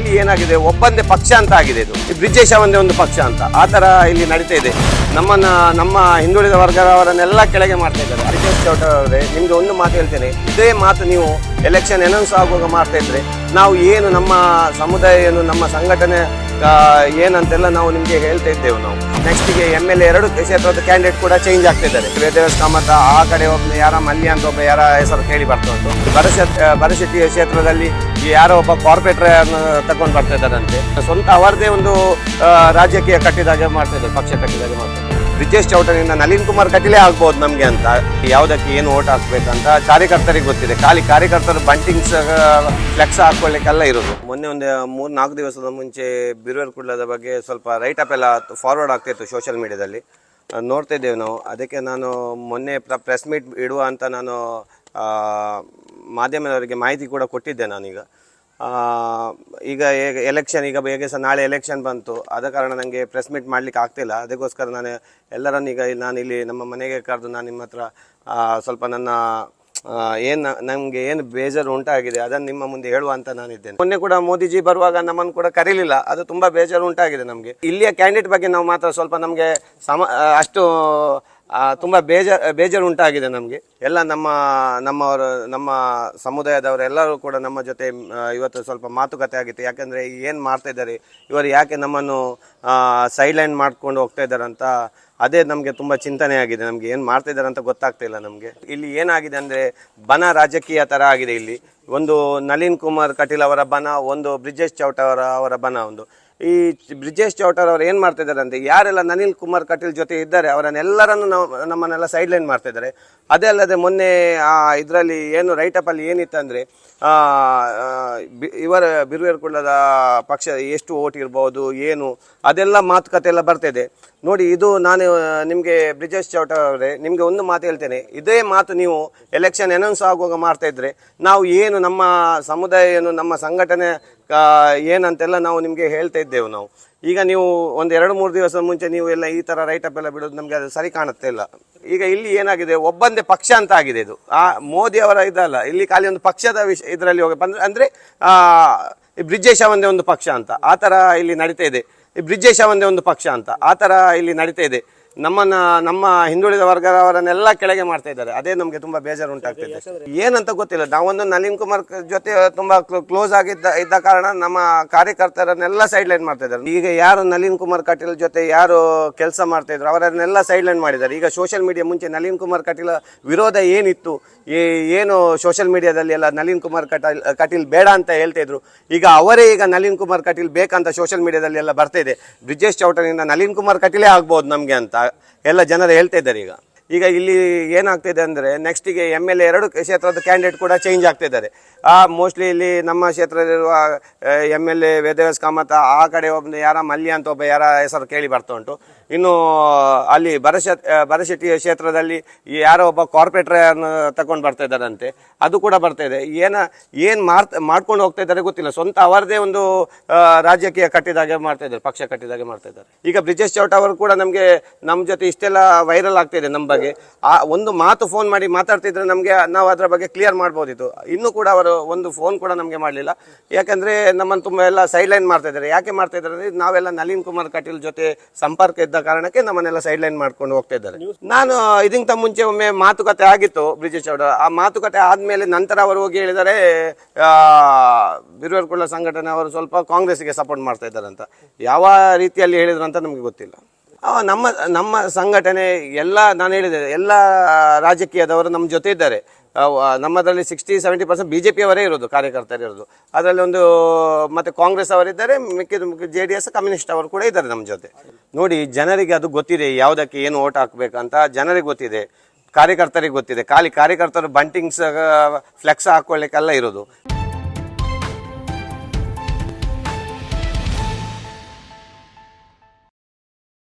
ಇಲ್ಲಿ ಏನಾಗಿದೆ? ಒಬ್ಬಂದೇ ಪಕ್ಷ ಅಂತ ಆಗಿದೆ ಇದು. ಬ್ರಿಜೇಶ ಒಂದೇ ಒಂದು ಪಕ್ಷ ಅಂತ. ಆ ತರ ಇಲ್ಲಿ ನಡೀತಾ ಇದೆ. ನಮ್ಮನ್ನ, ನಮ್ಮ ಹಿಂದುಳಿದ ವರ್ಗದವರನ್ನೆಲ್ಲ ಕೆಳಗೆ ಮಾಡ್ತಾ ಇದ್ದಾರೆ. ಹರಿಕೇಶ್ ಚೌಟ ಅವರೇ, ನಿಮ್ಗೆ ಒಂದು ಮಾತು ಹೇಳ್ತೇನೆ. ಇದೇ ಮಾತು ನೀವು ಎಲೆಕ್ಷನ್ ಅನೌನ್ಸ್ ಆಗುವಾಗ ಮಾಡ್ತಾ ಇದ್ರೆ, ನಾವು ಏನು ನಮ್ಮ ಸಮುದಾಯ ಏನು, ನಮ್ಮ ಸಂಘಟನೆ ಏನಂತೆಲ್ಲ ನಾವು ನಿಮಗೆ ಹೇಳ್ತಾ ಇದ್ದೇವೆ ನಾವು. ನೆಕ್ಸ್ಟ್ಗೆ ಎಂ ಎಲ್ ಎ ಎರಡು ಕ್ಷೇತ್ರದ ಕ್ಯಾಂಡಿಡೇಟ್ ಕೂಡ ಚೇಂಜ್ ಆಗ್ತಿದ್ದಾರೆ ವೇದವ್ಯಾಸ ಕಾಮತ್ ಆ ಕಡೆ ಒಬ್ಬ ಯಾರ ಮಲ್ಯ ಅಂತ ಒಬ್ಬ ಯಾರ ಹೆಸರು ಕೇಳಿ ಬರ್ತಾ ಉಂಟು. ಬರಶೆಟ್ಟಿ ಕ್ಷೇತ್ರದಲ್ಲಿ ಯಾರೋ ಒಬ್ಬ ಕಾರ್ಪೊರೇಟರ್ ತಗೊಂಡು ಬರ್ತಾ ಇದ್ದಾರಂತೆ. ಸ್ವಂತ ಅವರದೇ ಒಂದು ರಾಜಕೀಯ ಕಟ್ಟಿದಾಗೆ ಮಾಡ್ತಾ ಇದ್ದಾರೆ, ಪಕ್ಷ ಕಟ್ಟಿದಾಗೆ ಮಾಡ್ತಾ ಇದ್ದಾರೆ. ಬ್ರಿಜೇಶ್ ಚೌಟರಿಂದ ನಳಿನ್ ಕುಮಾರ್ ಕಟೀಲೇ ಆಗ್ಬೋದು ನಮಗೆ ಅಂತ. ಯಾವುದಕ್ಕೆ ಏನು ಓಟ್ ಹಾಕ್ಬೇಕಂತ ಕಾರ್ಯಕರ್ತರಿಗೆ ಗೊತ್ತಿದೆ. ಖಾಲಿ ಕಾರ್ಯಕರ್ತರು ಬಂಟಿಂಗ್ಸ್ ಫ್ಲೆಕ್ಸ್ ಹಾಕೊಳ್ಳಿಕ್ಕೆಲ್ಲ ಇರೋದು. ಮೊನ್ನೆ ಒಂದು ಮೂರು ನಾಲ್ಕು ದಿವಸದ ಮುಂಚೆ ಬಿರುವೇರ್ ಕುಳ್ಳದ ಬಗ್ಗೆ ಸ್ವಲ್ಪ ರೈಟ್ ಅಪ್ ಎಲ್ಲ ಫಾರ್ವರ್ಡ್ ಆಗ್ತಿತ್ತು ಸೋಷಿಯಲ್ ಮೀಡಿಯಾದಲ್ಲಿ ನೋಡ್ತಾ ಇದ್ದೇವೆ ನಾವು. ಅದಕ್ಕೆ ನಾನು ಮೊನ್ನೆ ಪ್ರೆಸ್ ಮೀಟ್ ಇಡುವ ಅಂತ ನಾನು ಮಾಧ್ಯಮದವರಿಗೆ ಮಾಹಿತಿ ಕೂಡ ಕೊಟ್ಟಿದ್ದೆ ನಾನೀಗ. ಈಗ ಎಲೆಕ್ಷನ್ ಈಗ ಹೇಗೆ ಸಹ ನಾಳೆ ಎಲೆಕ್ಷನ್ ಬಂತು, ಆದ ಕಾರಣ ನನಗೆ ಪ್ರೆಸ್ ಮೀಟ್ ಮಾಡಲಿಕ್ಕೆ ಆಗ್ತಿಲ್ಲ. ಅದಕ್ಕೋಸ್ಕರ ನಾನು ಎಲ್ಲರನ್ನು ಈಗ ನಾನು ಇಲ್ಲಿ ನಮ್ಮ ಮನೆಗೆ ಕರೆದು ನಾನು ನಿಮ್ಮ ಹತ್ರ ಸ್ವಲ್ಪ ನನ್ನ ಏನು ನಮಗೆ ಏನು ಬೇಜಾರು ಉಂಟಾಗಿದೆ, ಅದನ್ನು ನಿಮ್ಮ ಮುಂದೆ ಹೇಳುವ ಅಂತ ನಾನಿದ್ದೇನೆ. ಮೊನ್ನೆ ಕೂಡ ಮೋದಿಜಿ ಬರುವಾಗ ನಮ್ಮನ್ನು ಕೂಡ ಕರೀಲಿಲ್ಲ. ಅದು ತುಂಬ ಬೇಜಾರು ಉಂಟಾಗಿದೆ ನಮಗೆ. ಇಲ್ಲಿಯ ಕ್ಯಾಂಡಿಡೇಟ್ ಬಗ್ಗೆ ನಾವು ಮಾತ್ರ ಸ್ವಲ್ಪ ನಮಗೆ ಸಮ, ಅಷ್ಟು ತುಂಬ ಬೇಜಾರು ಬೇಜಾರು ಉಂಟಾಗಿದೆ ನಮಗೆ. ಎಲ್ಲ ನಮ್ಮ, ನಮ್ಮವರು, ನಮ್ಮ ಸಮುದಾಯದವರು ಎಲ್ಲರೂ ಕೂಡ ನಮ್ಮ ಜೊತೆ ಇವತ್ತು ಸ್ವಲ್ಪ ಮಾತುಕತೆ ಆಗಿತ್ತು. ಯಾಕಂದ್ರೆ ಏನು ಮಾಡ್ತಾ ಇದ್ದಾರೆ, ಇವರು ಯಾಕೆ ನಮ್ಮನ್ನು ಸೈಡ್ಲೈನ್ ಮಾಡ್ಕೊಂಡು ಹೋಗ್ತಾ ಇದ್ದಾರೆ ಅಂತ ಅದೇ ನಮಗೆ ತುಂಬ ಚಿಂತನೆ ಆಗಿದೆ. ನಮಗೆ ಏನು ಮಾಡ್ತಾ ಇದ್ದಾರೆ ಅಂತ ಗೊತ್ತಾಗ್ತಾ ಇಲ್ಲ ನಮಗೆ. ಇಲ್ಲಿ ಏನಾಗಿದೆ ಅಂದರೆ ಬನ ರಾಜಕೀಯ ಥರ ಆಗಿದೆ ಇಲ್ಲಿ. ಒಂದು ನಳಿನ್ ಕುಮಾರ್ ಕಟೀಲ್ ಅವರ ಬನ, ಒಂದು ಬ್ರಿಜೇಶ್ ಚೌಟ ಅವರ ಅವರ ಬನ ಒಂದು. ಈ ಬ್ರಿಜೇಶ್ ಚೌಟರ್ ಅವರು ಏನು ಮಾಡ್ತಾ ಇದ್ದಾರೆ ಅಂದರೆ ಯಾರೆಲ್ಲ ನನಿಲ್ ಕುಮಾರ್ ಕಟೀಲ್ ಜೊತೆ ಇದ್ದಾರೆ, ಅವರನ್ನೆಲ್ಲರನ್ನು ನಾವು, ನಮ್ಮನ್ನೆಲ್ಲ ಸೈಡ್ಲೈನ್ ಮಾಡ್ತಾ ಇದ್ದಾರೆ. ಅದೇ ಅಲ್ಲದೆ ಮೊನ್ನೆ, ಆ, ಇದರಲ್ಲಿ ಏನು ರೈಟ್ ಅಪ್ ಅಲ್ಲಿ ಏನಿತ್ತಂದರೆ ಇವರ ಬಿರುವೇರ್ ಕುಳ್ಳದ ಪಕ್ಷ ಎಷ್ಟು ಓಟ್ ಇರ್ಬೋದು, ಏನು, ಅದೆಲ್ಲ ಮಾತುಕತೆ ಎಲ್ಲ ಬರ್ತಿದೆ ನೋಡಿ, ಇದು ನಾನು, ನಿಮಗೆ ಬ್ರಿಜೇಶ್ ಚೌಟ ಅವರೇ, ನಿಮಗೆ ಒಂದು ಮಾತು ಹೇಳ್ತೇನೆ. ಇದೇ ಮಾತು ನೀವು ಎಲೆಕ್ಷನ್ ಅನೌನ್ಸ್ ಆಗುವಾಗ ಮಾಡ್ತಾ ಇದ್ರೆ, ನಾವು ಏನು ನಮ್ಮ ಸಮುದಾಯ ಏನು ನಮ್ಮ ಸಂಘಟನೆ ಏನಂತೆಲ್ಲ ನಾವು ನಿಮಗೆ ಹೇಳ್ತಾ ಇದ್ದೇವೆ ನಾವು. ಈಗ ನೀವು ಒಂದು ಎರಡು, ಮೂರು ದಿವಸ ಮುಂಚೆ ನೀವು ಎಲ್ಲ ಈ ಥರ ರೈಟ್ ಅಪ್ ಎಲ್ಲ ಬಿಡೋದು ನಮಗೆ ಅದು ಸರಿ ಕಾಣುತ್ತೆ ಇಲ್ಲ. ಈಗ ಇಲ್ಲಿ ಏನಾಗಿದೆ, ಒಬ್ಬಂದೇ ಪಕ್ಷ ಅಂತ ಆಗಿದೆ ಇದು. ಆ, ಮೋದಿ ಅವರ ಇದಲ್ಲ, ಇಲ್ಲಿ ಖಾಲಿ ಒಂದು ಪಕ್ಷದ ವಿಷಯ ಇದರಲ್ಲಿ ಹೋಗಿ ಬಂದ್ರೆ, ಅಂದರೆ ಬ್ರಿಜೇಶ ಒಂದೇ ಒಂದು ಪಕ್ಷ ಅಂತ. ಆ ಥರ ಇಲ್ಲಿ ನಡೀತಾ ಇದೆ. ಬ್ರಿಜೇಶ ಒಂದೇ ಒಂದು ಪಕ್ಷ ಅಂತ. ಆ ಥರ ಇಲ್ಲಿ ನಡೀತಾ ಇದೆ. ನಮ್ಮನ್ನ ನಮ್ಮ ಹಿಂದುಳಿದ ವರ್ಗದವರನ್ನೆಲ್ಲ ಕೆಳಗೆ ಮಾಡ್ತಾ ಇದ್ದಾರೆ. ಅದೇ ನಮಗೆ ತುಂಬಾ ಬೇಜಾರು ಉಂಟಾಗ್ತಿದೆ ಏನಂತ ಗೊತ್ತಿಲ್ಲ. ನಾವೊಂದು ನಳಿನ್ ಕುಮಾರ್ ಜೊತೆ ತುಂಬಾ ಕ್ಲೋಸ್ ಆಗಿದ್ದ ಇದ್ದ ಕಾರಣ ನಮ್ಮ ಕಾರ್ಯಕರ್ತರನ್ನೆಲ್ಲ ಸೈಡ್ ಲೈನ್ ಮಾಡ್ತಾ ಇದ್ದಾರೆ. ಈಗ ಯಾರು ನಳಿನ್ ಕುಮಾರ್ ಕಟೀಲ್ ಜೊತೆ ಯಾರು ಕೆಲಸ ಮಾಡ್ತಾ ಇದ್ರು ಅವರನ್ನೆಲ್ಲ ಸೈಡ್ ಲೈನ್ ಮಾಡಿದ್ದಾರೆ. ಈಗ ಸೋಷಿಯಲ್ ಮೀಡಿಯಾ ಮುಂಚೆ ನಳಿನ್ ಕುಮಾರ್ ಕಟೀಲ್ ವಿರೋಧ ಏನಿತ್ತು? ಏನು ಸೋಷಿಯಲ್ ಮೀಡಿಯಾದಲ್ಲಿ ಎಲ್ಲ ನಳಿನ್ ಕುಮಾರ್ ಕಟೀಲ್ ಕಟೀಲ್ ಬೇಡ ಅಂತ ಹೇಳ್ತಾ ಇದ್ರು. ಈಗ ಅವರೇ ಈಗ ನಳಿನ್ ಕುಮಾರ್ ಕಟೀಲ್ ಬೇಕಂತ ಸೋಷಿಯಲ್ ಮೀಡಿಯಾದಲ್ಲಿ ಎಲ್ಲ ಬರ್ತಾ ಇದೆ. ಬ್ರಿಜೇಶ್ ಚೌಟನಿಂದ ನಳಿನ್ ಕುಮಾರ್ ಕಟೀಲೇ ಆಗ್ಬೋದು ನಮಗೆ ಅಂತ. ಎಲ್ಲ ಜನರು ಹೇಳ್ತಾ ಇದ್ದಾರೆ ಈಗ. ಈಗ ಇಲ್ಲಿ ಏನಾಗ್ತಿದೆ ಅಂದರೆ ನೆಕ್ಸ್ಟಿಗೆ ಎಂ ಎಲ್ ಎ ಎರಡು ಕ್ಷೇತ್ರದ ಕ್ಯಾಂಡಿಡೇಟ್ ಕೂಡ ಚೇಂಜ್ ಆಗ್ತಿದ್ದಾರೆ. ಆ ಮೋಸ್ಟ್ಲಿ ಇಲ್ಲಿ ನಮ್ಮ ಕ್ಷೇತ್ರದಲ್ಲಿರುವ M L A Vedavyasa Kamath, ಆ ಕಡೆ ಒಬ್ಬ ಯಾರ ಮಲ್ಯ ಅಂತ ಒಬ್ಬ ಯಾರ ಹೆಸರು ಕೇಳಿ ಬರ್ತಾ ಉಂಟು. ಇನ್ನು, ಅಲ್ಲಿ ಬರಶ ಬರಶೆಟ್ಟಿ ಕ್ಷೇತ್ರದಲ್ಲಿ ಯಾರೋ ಒಬ್ಬ ಕಾರ್ಪೊರೇಟರ್ ತಗೊಂಡು ಬರ್ತಾ ಇದ್ದಾರಂತೆ. ಅದು ಕೂಡ ಬರ್ತಾ ಇದೆ. ಏನ, ಏನು ಮಾರ್ತ್, ಮಾಡ್ಕೊಂಡು ಹೋಗ್ತಾ ಇದ್ದಾರೆ ಗೊತ್ತಿಲ್ಲ. ಸ್ವಂತ ಅವರದೇ ಒಂದು ರಾಜಕೀಯ ಕಟ್ಟಿದಾಗೆ ಮಾಡ್ತಾ ಇದ್ದಾರೆ, ಪಕ್ಷ ಕಟ್ಟಿದಾಗೆ ಮಾಡ್ತಾ ಇದ್ದಾರೆ. ಈಗ ಬ್ರಿಜೇಶ್ ಚೌಟ ಅವರು ಕೂಡ ನಮಗೆ ನಮ್ಮ ಜೊತೆ ಇಷ್ಟೆಲ್ಲ ವೈರಲ್ ಆಗ್ತಾ ಇದೆ ನಮ್ಮ ಆ ಒಂದು ಮಾತು ಫೋನ್ ಮಾಡಿ ಮಾತಾಡ್ತಿದ್ರೆ ನಮಗೆ ನಾವು ಅದರ ಬಗ್ಗೆ ಕ್ಲಿಯರ್ ಮಾಡ್ಬೋದಿತ್ತು. ಇನ್ನೂ ಕೂಡ ಅವರು ಒಂದು ಫೋನ್ ಕೂಡ ನಮಗೆ ಮಾಡಲಿಲ್ಲ. ಯಾಕಂದರೆ ನಮ್ಮನ್ನು ತುಂಬ ಎಲ್ಲ ಸೈಡ್ ಲೈನ್ ಮಾಡ್ತಾ ಇದ್ದಾರೆ. ಯಾಕೆ ಮಾಡ್ತಾ ಇದ್ದಾರೆ ಅಂದ್ರೆ ನಾವೆಲ್ಲ ನಳಿನ್ ಕುಮಾರ್ ಕಟೀಲ್ ಜೊತೆ ಸಂಪರ್ಕ ಇದ್ದ ಕಾರಣಕ್ಕೆ ನಮ್ಮನ್ನೆಲ್ಲ ಸೈಡ್ ಲೈನ್ ಮಾಡ್ಕೊಂಡು ಹೋಗ್ತಾ ಇದ್ದಾರೆ. ನಾನು ಇದಕ್ಕಿಂತ ಮುಂಚೆ ಒಮ್ಮೆ ಮಾತುಕತೆ ಆಗಿತ್ತು ಬ್ರಿಜೇಶ್ ಅವರು. ಆ ಮಾತುಕತೆ ಆದಮೇಲೆ ನಂತರ ಅವರು ಹೋಗಿ ಹೇಳಿದರೆ ಬಿರುವರ್ಕುಳ್ಳ ಸಂಘಟನೆ ಅವರು ಸ್ವಲ್ಪ ಕಾಂಗ್ರೆಸ್ಗೆ ಸಪೋರ್ಟ್ ಮಾಡ್ತಾ ಇದ್ದಾರೆ ಅಂತ ಯಾವ ರೀತಿಯಲ್ಲಿ ಹೇಳಿದ್ರು ಅಂತ ನಮಗೆ ಗೊತ್ತಿಲ್ಲ. ನಮ್ಮ ನಮ್ಮ ಸಂಘಟನೆ ಎಲ್ಲ, ನಾನು ಹೇಳಿದೆ, ಎಲ್ಲ ರಾಜಕೀಯದವರು ನಮ್ಮ ಜೊತೆ ಇದ್ದಾರೆ. ನಮ್ಮದರಲ್ಲಿ sixty seventy percent B J ಪಿಯವರೇ ಇರೋದು, ಕಾರ್ಯಕರ್ತರು ಇರೋದು. ಅದರಲ್ಲಿ ಒಂದು, ಮತ್ತೆ ಕಾಂಗ್ರೆಸ್ ಅವರಿದ್ದಾರೆ, ಮಿಕ್ಕಿದ ಜೆ ಡಿ ಎಸ್, ಕಮ್ಯುನಿಸ್ಟ್ ಅವರು ಕೂಡ ಇದ್ದಾರೆ ನಮ್ಮ ಜೊತೆ. ನೋಡಿ, ಜನರಿಗೆ ಅದು ಗೊತ್ತಿದೆ, ಯಾವುದಕ್ಕೆ ಏನು ಓಟ್ ಹಾಕಬೇಕಂತ ಜನರಿಗೆ ಗೊತ್ತಿದೆ, ಕಾರ್ಯಕರ್ತರಿಗೆ ಗೊತ್ತಿದೆ. ಖಾಲಿ ಕಾರ್ಯಕರ್ತರು ಬಂಟಿಂಗ್ಸ್ ಫ್ಲೆಕ್ಸ್ ಹಾಕೊಳ್ಳಿಕ್ಕೆಲ್ಲ ಇರೋದು.